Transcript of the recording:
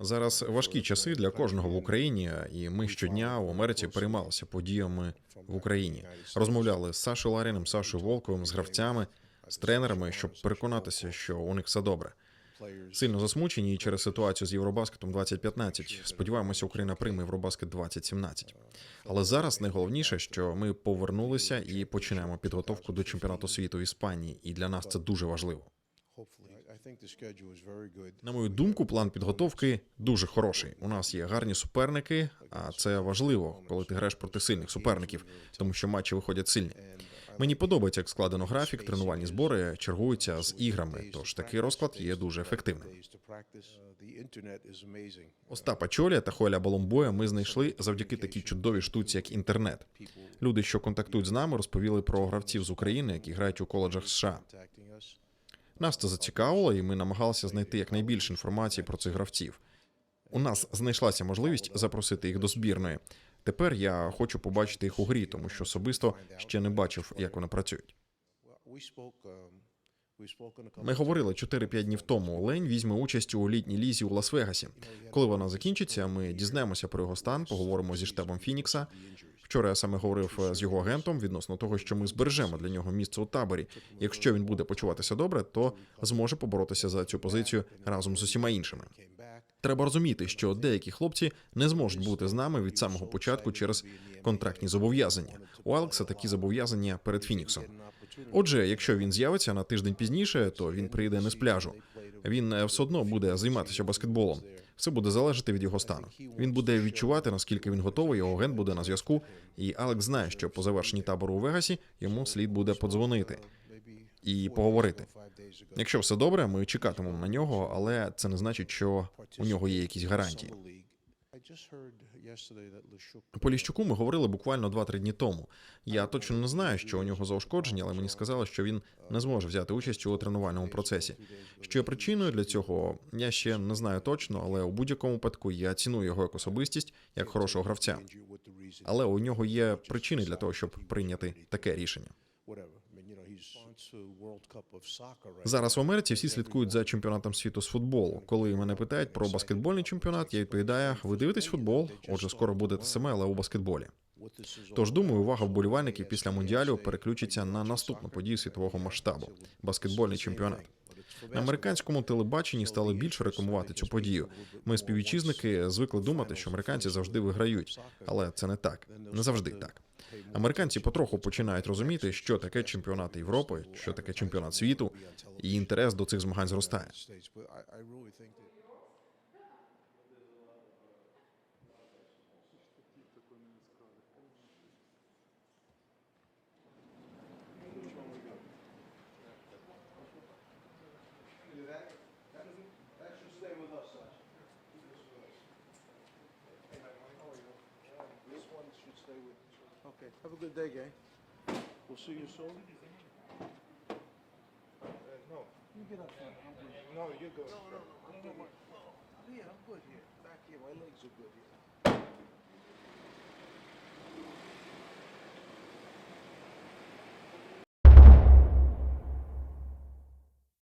Зараз важкі часи для кожного в Україні, і ми щодня у Америці переймалися подіями в Україні. Розмовляли з Сашою Ларіним, Сашою Волковим, з гравцями, з тренерами, щоб переконатися, що у них все добре. Сильно засмучені через ситуацію з Євробаскетом 2015. Сподіваємося, Україна прийме Євробаскет 2017. Але зараз найголовніше, що ми повернулися і починаємо підготовку до чемпіонату світу в Іспанії, і для нас це дуже важливо. На мою думку, план підготовки дуже хороший. У нас є гарні суперники, а це важливо, коли ти граєш проти сильних суперників, тому що матчі виходять сильні. Мені подобається, як складено графік, тренувальні збори чергуються з іграми. Тож такий розклад є дуже ефективним. Остапа Чоля та Холя Боломбоя ми знайшли завдяки такій чудовій штуці, як інтернет. Люди, що контактують з нами, розповіли про гравців з України, які грають у коледжах США. Нас це зацікавило, і ми намагалися знайти якнайбільше інформації про цих гравців. У нас знайшлася можливість запросити їх до збірної. Тепер я хочу побачити їх у грі, тому що особисто ще не бачив, як вони працюють. Ми говорили 4-5 днів тому. Лень візьме участь у літній лізі у Лас-Вегасі. Коли вона закінчиться, ми дізнаємося про його стан, поговоримо зі штабом Фінікса. Вчора я саме говорив е, з його агентом відносно того, що ми збережемо для нього місце у таборі. Якщо він буде почуватися добре, то зможе поборотися за цю позицію разом з усіма іншими. Треба розуміти, що деякі хлопці не зможуть бути з нами від самого початку через контрактні зобов'язання. У Алекса такі зобов'язання перед Фініксом. Отже, якщо він з'явиться на тиждень пізніше, то він прийде не з пляжу. Він е, все одно буде займатися баскетболом. Все буде залежати від його стану. Він буде відчувати, наскільки він готовий. Його ген буде на зв'язку. І Алекс знає, що по завершенні табору у Вегасі йому слід буде подзвонити і поговорити. Якщо все добре, ми чекатимемо на нього, але це не значить, що у нього є якісь гарантії. Поліщуку ми говорили буквально 2-3 дні тому. Я точно не знаю, що у нього за ушкодження, але мені сказали, що він не зможе взяти участь у тренувальному процесі. Що є причиною для цього, я ще не знаю точно, але у будь-якому випадку я ціную його як особистість, як хорошого гравця. Але у нього є причини для того, щоб прийняти таке рішення. Зараз в Америці всі слідкують за чемпіонатом світу з футболу. Коли мене питають про баскетбольний чемпіонат, я відповідаю: ви дивитесь футбол? Отже, скоро буде те саме, але у баскетболі. Тож думаю, увага вболівальників після мундіалю переключиться на наступну подію світового масштабу баскетбольний чемпіонат. На американському телебаченні стали більше рекламувати цю подію. Ми співвітчизники звикли думати, що американці завжди виграють, але це не так, не завжди так. Американці потроху починають розуміти, що таке чемпіонат Європи, що таке чемпіонат світу, і інтерес до цих змагань зростає. With. Okay, have a good day, gang. We'll see you soon. Uh, no. You get up front. I'm good. No, you're good. No, no, I'm good. Here, I'm good here. Back here, my legs are good here.